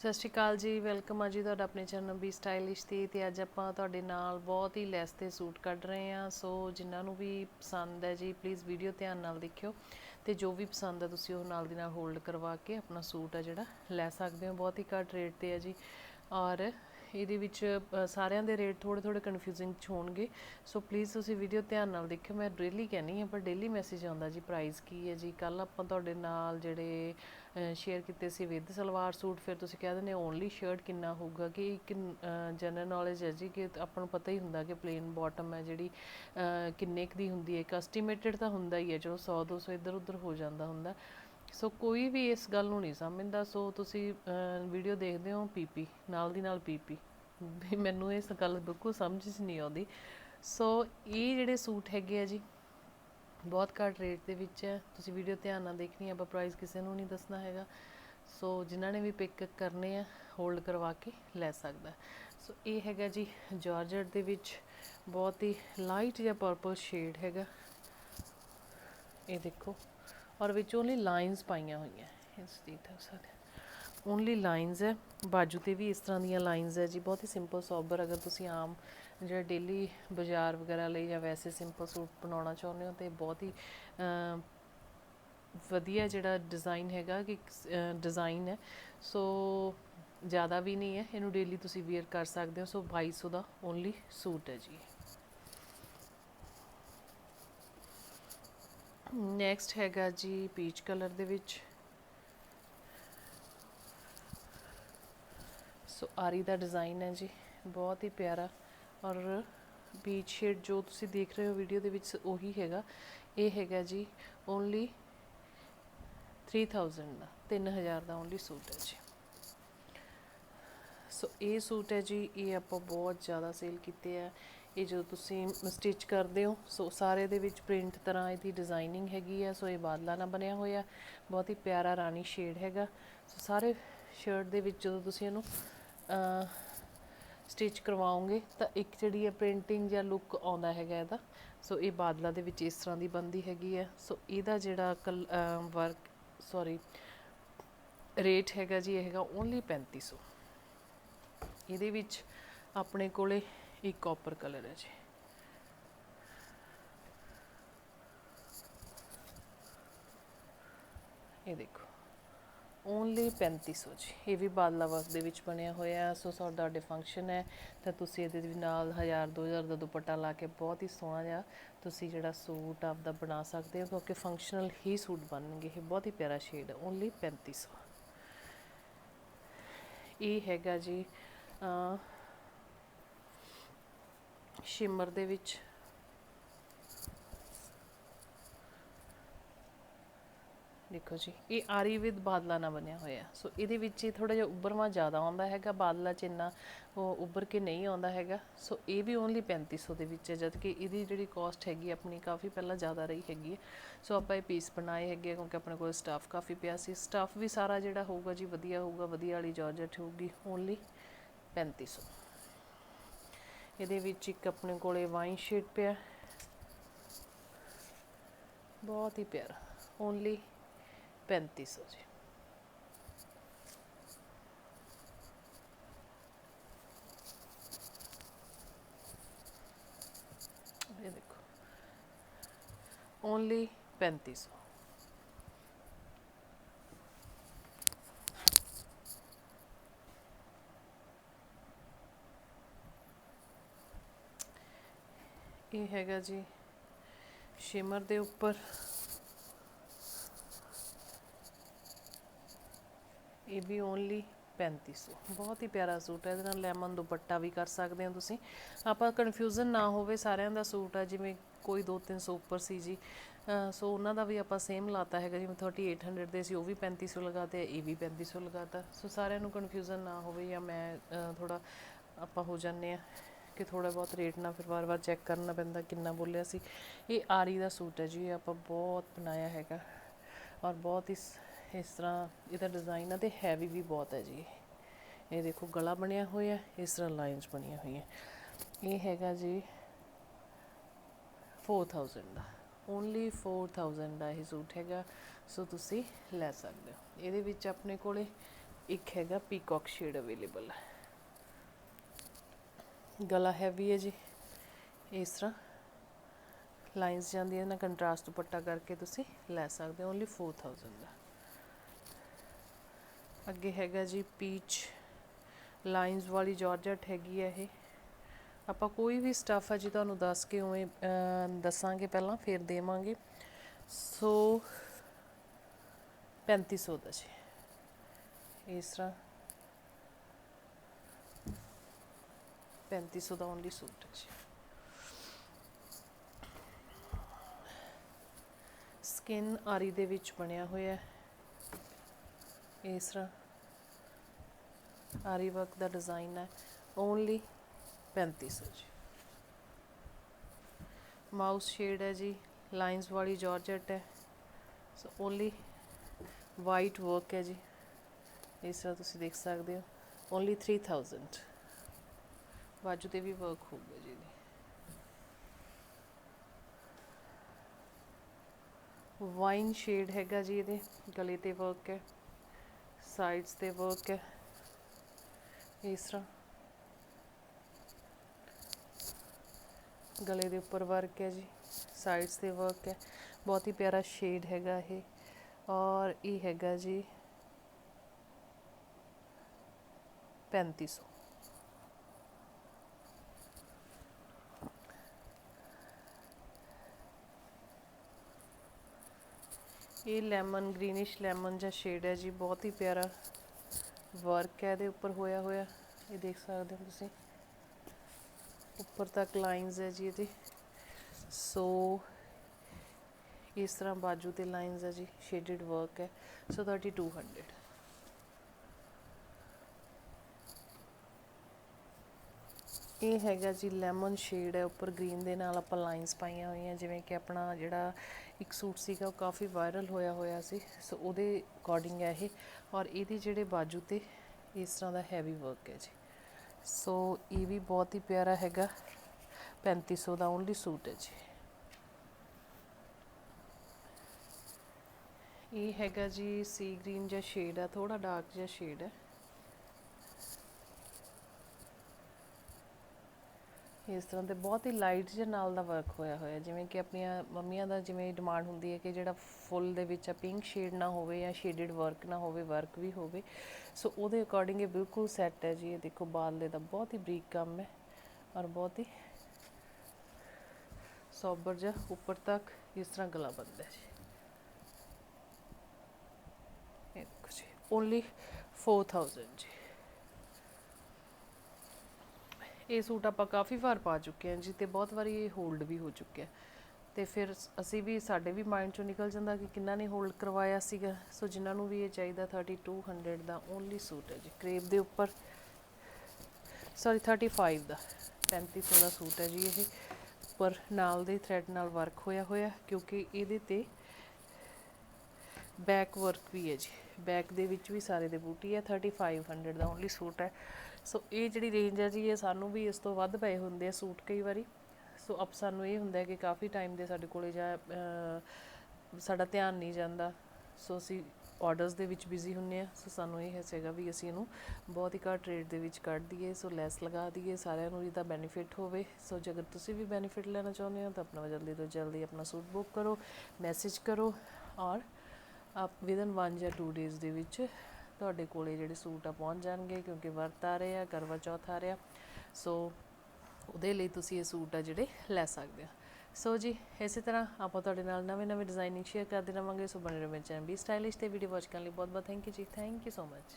ਸਤਿ ਸ਼੍ਰੀ ਅਕਾਲ ਜੀ, ਵੈਲਕਮ ਆ ਜੀ ਤੁਹਾਡਾ ਆਪਣੇ ਚੈਨਲ ਬੀ ਸਟਾਈਲਿਸ਼ ਤੇ ਤੇ ਅੱਜ ਆਪਾਂ ਤੁਹਾਡੇ ਨਾਲ ਬਹੁਤ ਹੀ ਲੈਸ ਤੇ ਸੂਟ ਕੱਢ ਰਹੇ ਹਾਂ। ਸੋ ਜਿਨ੍ਹਾਂ ਨੂੰ ਵੀ ਪਸੰਦ ਹੈ ਜੀ ਪਲੀਜ਼ ਵੀਡੀਓ ਧਿਆਨ ਨਾਲ ਦੇਖਿਓ। ਤੇ ਜੋ ਵੀ ਪਸੰਦ ਹੈ ਤੁਸੀਂ ਉਹ ਨਾਲ ਦੀ ਨਾਲ ਹੋਲਡ ਕਰਵਾ ਕੇ ਆਪਣਾ ਸੂਟ ਆ ਜਿਹੜਾ ਲੈ ਸਕਦੇ ਹੋ। ਬਹੁਤ ਹੀ ਘੱਟ ਰੇਟ ਤੇ ਹੈ ਜੀ। ਔਰ ਇਹਦੇ ਵਿੱਚ ਸਾਰਿਆਂ ਦੇ ਰੇਟ ਥੋੜੇ ਥੋੜੇ ਕਨਫਿਊਜ਼ਿੰਗ ਚ ਹੋਣਗੇ। ਸੋ ਪਲੀਜ਼ ਤੁਸੀਂ ਵੀਡੀਓ ਧਿਆਨ ਨਾਲ ਦੇਖਿਓ। ਮੈਂ ਡੇਲੀ ਕਹਿੰਨੀ ਹਾਂ, ਪਰ ਡੇਲੀ ਮੈਸੇਜ ਆਉਂਦਾ ਜੀ ਪ੍ਰਾਈਸ ਕੀ ਹੈ ਜੀ? ਕੱਲ ਆਪਾਂ ਤੁਹਾਡੇ ਨਾਲ ਜਿਹੜੇ ਸ਼ੇਅਰ ਕੀਤੇ ਸੀ ਵਿਦ ਸਲਵਾਰ ਸੂਟ, ਫਿਰ ਤੁਸੀਂ ਕਹਿ ਦਿੰਦੇ ਓਨਲੀ ਸ਼ਰਟ ਕਿੰਨਾ ਹੋਊਗਾ ਕਿ ਇੱਕ ਜਨਰਲ ਨੌਲੇਜ ਹੈ ਜੀ ਕਿ ਆਪਾਂ ਨੂੰ ਪਤਾ ਹੀ ਹੁੰਦਾ ਕਿ ਪਲੇਨ ਬਾਟਮ ਹੈ ਜਿਹੜੀ ਕਿੰਨੇ ਕੁ ਦੀ ਹੁੰਦੀ ਹੈ। ਇੱਕ ਐਸਟੀਮੇਟਡ ਤਾਂ ਹੁੰਦਾ ਹੀ ਹੈ, ਚਲੋ 100 200 ਇੱਧਰ ਉੱਧਰ ਹੋ ਜਾਂਦਾ ਹੁੰਦਾ। ਸੋ ਕੋਈ ਵੀ ਇਸ ਗੱਲ ਨੂੰ ਨਹੀਂ ਸਮਝਦਾ, ਸੋ ਤੁਸੀਂ ਵੀਡੀਓ ਦੇਖਦੇ ਹੋ ਪੀਪੀ, ਨਾਲ ਦੀ ਨਾਲ ਪੀਪੀ। ਵੀ ਮੈਨੂੰ ਇਸ ਗੱਲ ਬਿਲਕੁਲ ਸਮਝ 'ਚ ਨਹੀਂ ਆਉਂਦੀ। ਸੋ ਇਹ ਜਿਹੜੇ ਸੂਟ ਹੈਗੇ ਆ ਜੀ, ਬਹੁਤ ਘੱਟ ਰੇਟ ਦੇ ਵਿੱਚ ਹੈ। ਤੁਸੀਂ ਵੀਡੀਓ ਧਿਆਨ ਨਾਲ ਦੇਖਣੀ ਹੈ, ਆਪਾਂ ਪ੍ਰਾਈਸ ਕਿਸੇ ਨੂੰ ਨਹੀਂ ਦੱਸਣਾ ਹੈਗਾ। ਸੋ ਜਿਨ੍ਹਾਂ ਨੇ ਵੀ ਪਿਕ ਕਰਨੇ ਆ ਹੋਲਡ ਕਰਵਾ ਕੇ ਲੈ ਸਕਦਾ। ਸੋ ਇਹ ਹੈਗਾ ਜੀ ਜਾਰਜਟ ਦੇ ਵਿੱਚ ਬਹੁਤ ਹੀ ਲਾਈਟ ਜਿਹਾ ਪਰਪਲ ਸ਼ੇਡ ਹੈਗਾ। ਇਹ ਦੇਖੋ। ਔਰ ਵਿੱਚ ਓਨਲੀ ਲਾਈਨਸ ਪਾਈਆਂ ਹੋਈਆਂ ਇਸ ਦੀ ਦੇਖ ਸਕਦੇ ਓਨਲੀ ਲਾਈਨਸ ਹੈ। ਬਾਜੂ ਤੇ ਵੀ ਇਸ ਤਰ੍ਹਾਂ ਦੀਆਂ ਲਾਈਨਸ ਹੈ ਜੀ। ਬਹੁਤ ਹੀ ਸਿੰਪਲ ਸੋਬਰ ਅਗਰ ਤੁਸੀਂ ਆਮ ਜਿਹੜਾ ਡੇਲੀ ਬਾਜ਼ਾਰ ਵਗੈਰਾ ਲਈ ਜਾਂ ਵੈਸੇ ਸਿੰਪਲ ਸੂਟ ਬਣਾਉਣਾ ਚਾਹੁੰਦੇ ਹੋ ਤੇ ਬਹੁਤ ਹੀ ਵਧੀਆ ਜਿਹੜਾ ਡਿਜ਼ਾਈਨ ਹੈਗਾ ਕਿ ਡਿਜ਼ਾਈਨ ਹੈ। ਸੋ ਜ਼ਿਆਦਾ ਵੀ ਨਹੀਂ ਹੈ। ਇਹਨੂੰ ਡੇਲੀ ਤੁਸੀਂ ਵੇਅਰ ਕਰ ਸਕਦੇ ਹੋ। ਸੋ 2200 ਦਾ ਓਨਲੀ ਸੂਟ ਹੈ ਜੀ। ਨੈਕਸਟ ਹੈਗਾ ਜੀ ਪੀਚ ਕਲਰ ਦੇ ਵਿੱਚ। ਸੋ ਆਰੀ ਦਾ ਡਿਜ਼ਾਈਨ ਹੈ ਜੀ, ਬਹੁਤ ਹੀ ਪਿਆਰਾ। ਔਰ ਪੀਚ ਸ਼ੇਡ ਜੋ ਤੁਸੀਂ ਦੇਖ ਰਹੇ ਹੋ ਵੀਡੀਓ ਦੇ ਵਿੱਚ, ਉਹੀ ਹੈਗਾ। ਇਹ ਹੈਗਾ ਜੀ ਓਨਲੀ 3000 ਦਾ 3000 ਦਾ ਓਨਲੀ ਸੂਟ ਹੈ ਜੀ। ਸੋ ਇਹ ਸੂਟ ਹੈ ਜੀ, ਇਹ ਆਪਾਂ ਬਹੁਤ ਜ਼ਿਆਦਾ ਸੇਲ ਕੀਤੇ ਆ। ਇਹ ਜਦੋਂ ਤੁਸੀਂ ਸਟਿਚ ਕਰਦੇ ਹੋ, ਸੋ ਸਾਰੇ ਦੇ ਵਿੱਚ ਪ੍ਰਿੰਟ ਤਰ੍ਹਾਂ ਇਹਦੀ ਡਿਜ਼ਾਈਨਿੰਗ ਹੈਗੀ ਆ, ਸੋ ਇਹ ਬਾਦਲਾ ਨਾਲ ਬਣਿਆ ਹੋਇਆ, ਬਹੁਤ ਹੀ ਪਿਆਰਾ ਰਾਣੀ ਸ਼ੇਡ ਹੈਗਾ। ਸੋ ਸਾਰੇ ਸ਼ਰਟ ਦੇ ਵਿੱਚ ਜਦੋਂ ਤੁਸੀਂ ਇਹਨੂੰ ਸਟਿਚ ਕਰਵਾਓਗੇ, ਤਾਂ ਇੱਕ ਜਿਹੜੀ ਹੈ ਪ੍ਰਿੰਟਿੰਗ ਜਾਂ ਲੁੱਕ ਆਉਂਦਾ ਹੈਗਾ ਇਹਦਾ। ਸੋ ਇਹ ਬਾਦਲਾ ਦੇ ਵਿੱਚ ਇਸ ਤਰ੍ਹਾਂ ਦੀ ਬੰਦੀ ਹੈਗੀ ਹੈ ਸੋ ਇਹਦਾ ਜਿਹੜਾ ਕਲ ਵਰਕ ਸੌਰੀ ਰੇਟ ਹੈਗਾ ਜੀ, ਇਹ ਹੈਗਾ ਓਨਲੀ 3500 ਇਹਦੇ ਵਿੱਚ ਆਪਣੇ ਕੋਲੇ ਇੱਕ ਕਾਪਰ ਕਲਰ ਹੈ ਜੀ। ਇਹ ਦੇਖੋ। ਓਨਲੀ 3500 ਜੀ। ਇਹ ਵੀ ਬਾਦਲਾ ਵਰਕ ਦੇ ਵਿੱਚ ਬਣਿਆ ਹੋਇਆ ਸੋ ਤੁਹਾਡੇ ਫੰਕਸ਼ਨ ਹੈ। ਤਾਂ ਤੁਸੀਂ ਇਹਦੇ ਵੀ ਨਾਲ 1000 2000 ਦਾ ਦੁਪੱਟਾ ਲਾ ਕੇ ਬਹੁਤ ਹੀ ਸੋਹਣਾ ਜਿਹਾ ਤੁਸੀਂ ਜਿਹੜਾ ਸੂਟ ਆਪਦਾ ਬਣਾ ਸਕਦੇ ਹੋ, ਕਿਉਂਕਿ ਫੰਕਸ਼ਨਲ ਹੀ ਸੂਟ ਬਣਨਗੇ। ਇਹ ਬਹੁਤ ਹੀ ਪਿਆਰਾ ਸ਼ੇਡ ਹੈ। ਓਨਲੀ 3500 ਇਹ ਹੈਗਾ ਜੀ ਸ਼ਿਮਰ ਦੇ ਵਿੱਚ। ਦੇਖੋ ਜੀ, ਇਹ ਆਰੀ ਵਿਦ ਬਾਦਲਾ ਨਾਲ ਬਣਿਆ ਹੋਇਆ। ਸੋ ਇਹਦੇ ਵਿੱਚ ਹੀ ਥੋੜਾ ਜਿਹਾ ਉੱਭਰਵਾ ਜ਼ਿਆਦਾ ਆਉਂਦਾ ਹੈਗਾ, ਬਾਦਲਾ ਚ ਇੰਨਾ ਉਹ ਉੱਭਰ ਕੇ ਨਹੀਂ ਆਉਂਦਾ ਹੈਗਾ। ਸੋ ਇਹ ਵੀ ਓਨਲੀ 3500 ਦੇ ਵਿੱਚ ਹੈ, ਜਦਕਿ ਇਹਦੀ ਜਿਹੜੀ ਕਾਸਟ ਹੈਗੀ ਆਪਣੀ ਕਾਫੀ ਪਹਿਲਾਂ ਜ਼ਿਆਦਾ ਰਹੀ ਹੈਗੀ ਹੈ। ਸੋ ਆਪਾਂ ਇਹ ਪੀਸ ਬਣਾਏ ਹੈਗੇ ਆ, ਕਿਉਂਕਿ ਆਪਣੇ ਕੋਲ ਸਟਾਫ ਕਾਫੀ ਪਿਆ ਸੀ। ਸਟਾਫ ਵੀ ਸਾਰਾ ਜਿਹੜਾ ਹੋਊਗਾ ਜੀ, ਵਧੀਆ ਹੋਊਗਾ, ਵਧੀਆ ਵਾਲੀ ਜਾਰਜਟ ਹੋਊਗੀ ਓਨਲੀ 3500 ਇਹਦੇ ਵਿੱਚ ਇੱਕ ਆਪਣੇ ਕੋਲੇ ਵਾਈਨ ਸ਼ੇਡ ਪਿਆ। ਬਹੁਤ ਹੀ ਪਿਆਰਾ। ਓਨਲੀ 3500 ਜੀ। ਇਹ ਦੇਖੋ। ਓਨਲੀ 3500 ਇਹ ਹੈਗਾ ਜੀ? ਸ਼ਿਮਰ ਦੇ ਉੱਪਰ। ਇਹ ਵੀ ਓਨਲੀ 3500 ਬਹੁਤ ਹੀ ਪਿਆਰਾ ਸੂਟ ਹੈ। ਇਹਦੇ ਨਾਲ ਲੈਮਨ ਦੁਪੱਟਾ ਵੀ ਕਰ ਸਕਦੇ ਹੋ ਤੁਸੀਂ। ਆਪਾਂ ਕਨਫਿਊਜ਼ਨ ਨਾ ਹੋਵੇ, ਸਾਰਿਆਂ ਦਾ ਸੂਟ ਆ, ਜਿਵੇਂ ਕੋਈ 2-300 ਉੱਪਰ ਸੀ ਜੀ। ਸੋ ਉਹਨਾਂ ਦਾ ਵੀ ਆਪਾਂ ਸੇਮ ਲਾਤਾ ਹੈਗਾ, ਜਿਵੇਂ 3800 ਦੇ ਸੀ, ਉਹ ਵੀ 3500 ਲਗਾਤੇ, ਇਹ ਵੀ 3500 ਲਗਾਤਾ। ਸੋ ਸਾਰਿਆਂ ਨੂੰ ਕਨਫਿਊਜ਼ਨ ਨਾ ਹੋਵੇ ਜਾਂ ਮੈਂ ਥੋੜਾ ਆਪਾਂ ਹੋ ਜਾਂਦੇ ਆ ਕਿ ਥੋੜਾ ਬਹੁਤ ਰੇਟ ਨਾ ਫਿਰ ਵਾਰ-ਵਾਰ ਚੈੱਕ ਕਰਨਾ ਪੈਂਦਾ ਕਿੰਨਾ ਬੋਲਿਆ ਸੀ। ਇਹ ਆਰੀ ਦਾ ਸੂਟ ਹੈ ਜੀ, ਇਹ ਆਪਾਂ ਬਹੁਤ ਬਣਾਇਆ ਹੈਗਾ ਔਰ ਬਹੁਤ ਇਸ ਇਸ ਤਰ੍ਹਾਂ ਇਹਦਾ ਡਿਜ਼ਾਈਨ ਆ ਤੇ ਹੈਵੀ ਵੀ ਬਹੁਤ ਹੈ ਜੀ। ਇਹ ਦੇਖੋ ਗਲਾ ਬਣਿਆ ਹੋਇਆ, ਇਸ ਤਰ੍ਹਾਂ ਲਾਈਨਸ ਬਣੀਆਂ ਹੋਈਆਂ। ਇਹ ਹੈਗਾ ਜੀ 4000 ਦਾ ਓਨਲੀ 4000 ਦਾ ਇਹ ਸੂਟ ਹੈਗਾ, ਸੋ ਤੁਸੀਂ ਲੈ ਸਕਦੇ ਹੋ। ਇਹਦੇ ਵਿੱਚ ਆਪਣੇ ਕੋਲੇ ਇੱਕ ਹੈਗਾ ਪੀਕੌਕ ਸ਼ੇਡ ਅਵੇਲੇਬਲ ਹੈ ਗਲਾ ਹੈਵੀ ਹੈ ਜੀ। ਇਸ ਤਰ੍ਹਾਂ ਲਾਈਨਸ ਜਾਂਦੀਆਂ ਨਾ ਕੰਟਰਾਸਟ ਦੁਪੱਟਾ ਕਰਕੇ ਤੁਸੀਂ ਲੈ ਸਕਦੇ ਹੋ ਓਨਲੀ 4000 ਦਾ। ਅੱਗੇ ਹੈਗਾ ਜੀ ਪੀਚ ਲਾਈਨਸ ਵਾਲੀ ਜਾਰਜਟ ਹੈਗੀ ਹੈ ਇਹ। ਆਪਾਂ ਕੋਈ ਵੀ ਸਟੱਫ ਹੈ ਜੀ, ਤੁਹਾਨੂੰ ਦੱਸ ਕੇ ਉਵੇਂ ਦੱਸਾਂਗੇ ਪਹਿਲਾਂ, ਫਿਰ ਦੇਵਾਂਗੇ। ਸੋ 3500 ਦਾ ਜੀ। ਇਸ ਤਰ੍ਹਾਂ 3500 ਦਾ ਓਨਲੀ ਸੂਟ ਹੈ ਜੀ ਸਕਿਨ ਆਰੀ ਦੇ ਵਿੱਚ ਬਣਿਆ ਹੋਇਆ ਹੈ। ਇਸ ਤਰ੍ਹਾਂ। ਆਰੀ ਵਰਕ ਦਾ ਡਿਜ਼ਾਈਨ ਹੈ। ਓਨਲੀ 3500 ਜੀ। ਮਾਊਸ ਸ਼ੇਡ ਹੈ ਜੀ। ਲਾਈਨਸ ਵਾਲੀ ਜਾਰਜਟ ਹੈ। ਸੋ ਓਨਲੀ ਵਾਈਟ ਵਰਕ ਹੈ ਜੀ। ਇਸ ਤਰ੍ਹਾਂ ਤੁਸੀਂ ਦੇਖ ਸਕਦੇ ਹੋ। ਓਨਲੀ 3000 ਬਾਜੂ ਤੇ ਵੀ ਵਰਕ ਹੋਊਗਾ ਜੀ ਇਹਦੇ। ਵਾਈਨ ਸ਼ੇਡ ਹੈਗਾ ਜੀ ਇਹਦੇ, ਗਲੇ ਤੇ ਵਰਕ ਹੈ ਸਾਈਡਸ ਤੇ ਵਰਕ ਹੈ, ਇਸ ਤਰ੍ਹਾਂ। ਗਲੇ ਦੇ ਉੱਪਰ ਵਰਕ ਹੈ ਜੀ ਸਾਈਡਸ ਤੇ ਵਰਕ ਹੈ। ਬਹੁਤ ਹੀ ਪਿਆਰਾ ਸ਼ੇਡ ਹੈਗਾ ਇਹ। ਔਰ ਇਹ ਹੈਗਾ ਜੀ 3500 ਇਹ ਲੈਮਨ, ਗ੍ਰੀਨਿਸ਼ ਲੈਮਨ ਜਿਹਾ ਸ਼ੇਡ ਹੈ ਜੀ, ਬਹੁਤ ਹੀ ਪਿਆਰਾ ਵਰਕ ਹੈ, ਇਹਦੇ ਉੱਪਰ ਹੋਇਆ ਹੋਇਆ। ਇਹ ਦੇਖ ਸਕਦੇ ਹੋ ਤੁਸੀਂ। ਉੱਪਰ ਤੱਕ ਲਾਈਨਸ ਹੈ ਜੀ ਇਹਦੀ। ਸੋ ਇਸ ਤਰ੍ਹਾਂ ਬਾਜੂ ਤੇ ਲਾਈਨਸ ਹੈ ਜੀ ਸ਼ੇਡਡ ਵਰਕ ਹੈ। ਸੋ 3200 ਇਹ ਹੈਗਾ ਜੀ, ਲੈਮਨ ਸ਼ੇਡ ਹੈ। ਉੱਪਰ ਗ੍ਰੀਨ ਦੇ ਨਾਲ ਆਪਾਂ ਲਾਈਨਸ ਪਾਈਆਂ ਹੋਈਆਂ, ਜਿਵੇਂ ਕਿ ਆਪਣਾ ਜਿਹੜਾ ਇੱਕ ਸੂਟ ਸੀਗਾ, ਉਹ ਕਾਫੀ ਵਾਇਰਲ ਹੋਇਆ ਹੋਇਆ ਸੀ, ਸੋ ਉਹਦੇ ਅਕੋਰਡਿੰਗ ਹੈ ਇਹ, ਔਰ ਇਹਦੇ ਜਿਹੜੇ ਬਾਜੂ ਤੇ ਇਸ ਤਰ੍ਹਾਂ ਦਾ ਹੈਵੀ ਵਰਕ ਹੈ ਜੀ। ਸੋ ਇਹ ਵੀ ਬਹੁਤ ਹੀ ਪਿਆਰਾ ਹੈਗਾ 3500 ਦਾ ਓਨਲੀ ਸੂਟ ਹੈ ਜੀ। ਇਹ ਹੈਗਾ ਜੀ ਸੀ ਗ੍ਰੀਨ ਜਿਹਾ ਸ਼ੇਡ ਹੈ ਥੋੜਾ ਡਾਰਕ ਜਿਹਾ ਸ਼ੇਡ ਹੈ। ਇਸ ਤਰ੍ਹਾਂ ਦੇ ਬਹੁਤ ਹੀ ਲਾਈਟ ਜਿਹੇ ਨਾਲ ਦਾ ਵਰਕ ਹੋਇਆ ਹੋਇਆ। ਜਿਵੇਂ ਕਿ ਆਪਣੀਆਂ ਮੰਮੀਆਂ ਦਾ ਜਿਵੇਂ ਡਿਮਾਂਡ ਹੁੰਦੀ ਹੈ ਕਿ ਜਿਹੜਾ ਫੁੱਲ ਦੇ ਵਿੱਚ ਆ ਪਿੰਕ ਸ਼ੇਡ ਨਾ ਹੋਵੇ ਜਾਂ ਸ਼ੇਡਡ ਵਰਕ ਨਾ ਹੋਵੇ ਵਰਕ ਵੀ ਹੋਵੇ। ਸੋ ਉਹਦੇ ਅਕੋਰਡਿੰਗ ਇਹ ਬਿਲਕੁਲ ਸੈੱਟ ਹੈ ਜੀ। ਇਹ ਦੇਖੋ ਬਾਲੇ ਦਾ ਬਹੁਤ ਹੀ ਬਰੀਕ ਕੰਮ ਹੈ ਔਰ ਬਹੁਤ ਹੀ ਸੋਬਰ ਜਿਹਾ ਉੱਪਰ ਤੱਕ ਇਸ ਤਰ੍ਹਾਂ ਗਲਾ ਬੰਦਾ ਹੈ ਜੀ। ਇਹ ਦੇਖੋ ਜੀ ਓਨਲੀ 4000 ਜੀ। ਇਹ ਸੂਟ ਆਪਾਂ ਕਾਫੀ ਵਾਰ ਪਾ ਚੁੱਕੇ ਹਾਂ ਜੀ ਤੇ ਬਹੁਤ ਵਾਰੀ ਇਹ ਹੋਲਡ ਵੀ ਹੋ ਚੁੱਕਿਆ ਤੇ ਫਿਰ ਅਸੀਂ ਵੀ, ਸਾਡੇ ਵੀ ਮਾਈਂਡ ਚੋਂ ਨਿਕਲ ਜਾਂਦਾ ਕਿ ਕਿੰਨਾ ਨੇ ਹੋਲਡ ਕਰਵਾਇਆ ਸੀਗਾ। ਸੋ ਜਿਨ੍ਹਾਂ ਨੂੰ ਵੀ ਇਹ ਚਾਹੀਦਾ 3200 ਦਾ ਓਨਲੀ ਸੂਟ ਹੈ ਜੀ। ਕ੍ਰੇਪ ਦੇ ਉੱਪਰ ਸੌਰੀ 35 ਦਾ 3500 ਦਾ ਸੂਟ ਹੈ ਜੀ ਇਹ। ਉੱਪਰ ਨਾਲ ਦੇ ਥ੍ਰੈਡ ਨਾਲ ਵਰਕ ਹੋਇਆ ਹੋਇਆ, ਕਿਉਂਕਿ ਇਹਦੇ ਤੇ ਬੈਕ ਵਰਕ ਵੀ ਹੈ ਜੀ। ਬੈਕ ਦੇ ਵਿੱਚ ਵੀ ਸਾਰੇ ਦੇ ਬੂਟੀ ਹੈ 3500 ਦਾ ਓਨਲੀ ਸੂਟ ਹੈ। ਸੋ ਇਹ ਜਿਹੜੀ ਰੇਂਜ ਹੈ ਜੀ, ਇਹ ਸਾਨੂੰ ਵੀ ਇਸ ਤੋਂ ਵੱਧ ਪਏ ਹੁੰਦੇ ਆ ਸੂਟ ਕਈ ਵਾਰੀ। ਸੋ ਅਪ ਸਾਨੂੰ ਇਹ ਹੁੰਦਾ ਕਿ ਕਾਫੀ ਟਾਈਮ ਦੇ ਸਾਡੇ ਕੋਲੇ ਜਾਂ ਸਾਡਾ ਧਿਆਨ ਨਹੀਂ ਜਾਂਦਾ। ਸੋ ਅਸੀਂ ਆਰਡਰਸ ਦੇ ਵਿੱਚ ਬਿਜ਼ੀ ਹੁੰਨੇ ਆ। ਸੋ ਸਾਨੂੰ ਇਹ ਹੈਗਾ ਵੀ ਅਸੀਂ ਇਹਨੂੰ ਬਹੁਤ ਹੀ ਘੱਟ ਰੇਟ ਦੇ ਵਿੱਚ ਕੱਢ ਦਈਏ। ਸੋ ਲੈਸ ਲਗਾ ਦਈਏ। ਸਾਰਿਆਂ ਨੂੰ ਇਹਦਾ ਬੈਨੀਫਿਟ ਹੋਵੇ। ਸੋ ਜੇ ਅਗਰ ਤੁਸੀਂ ਵੀ ਬੈਨੀਫਿਟ ਲੈਣਾ ਚਾਹੁੰਦੇ ਹੋ, ਤਾਂ ਆਪਣਾ ਜਲਦੀ ਤੋਂ ਜਲਦੀ ਆਪਣਾ ਸੂਟ ਬੁੱਕ ਕਰੋ ਮੈਸੇਜ ਕਰੋ। ਔਰ ਆਪ ਵਿਦਨ 1 ਜਾਂ 2 ਡੇਜ਼ ਦੇ ਵਿੱਚ ਤੁਹਾਡੇ ਕੋਲੇ ਜਿਹੜੇ ਸੂਟ ਆ ਪਹੁੰਚ ਜਾਣਗੇ ਕਿਉਂਕਿ ਵਰਤ ਆ ਰਹੇ ਆ, ਕਰਵਾ ਚੌਥ ਆ ਰਿਹਾ। ਸੋ ਉਹਦੇ ਲਈ ਤੁਸੀਂ ਇਹ ਸੂਟ ਆ ਜਿਹੜੇ ਲੈ ਸਕਦੇ ਆ। ਸੋ ਜੀ, ਇਸੇ ਤਰ੍ਹਾਂ ਆਪਾਂ ਤੁਹਾਡੇ ਨਾਲ ਨਵੇਂ ਨਵੇਂ ਡਿਜ਼ਾਈਨਿੰਗ ਸ਼ੇਅਰ ਕਰਦੇ ਰਵਾਂਗੇ। ਸੋ ਬਣੇ ਰਹੋ ਮੇਰੇ ਚੈਨਲ ਵੀ ਸਟਾਈਲਿਸ਼ ਤੇ ਵੀਡੀਓ ਵਾਚ ਕਰਨ ਲਈ ਬਹੁਤ ਬਹੁਤ ਥੈਂਕ ਯੂ ਜੀ। Thank you so much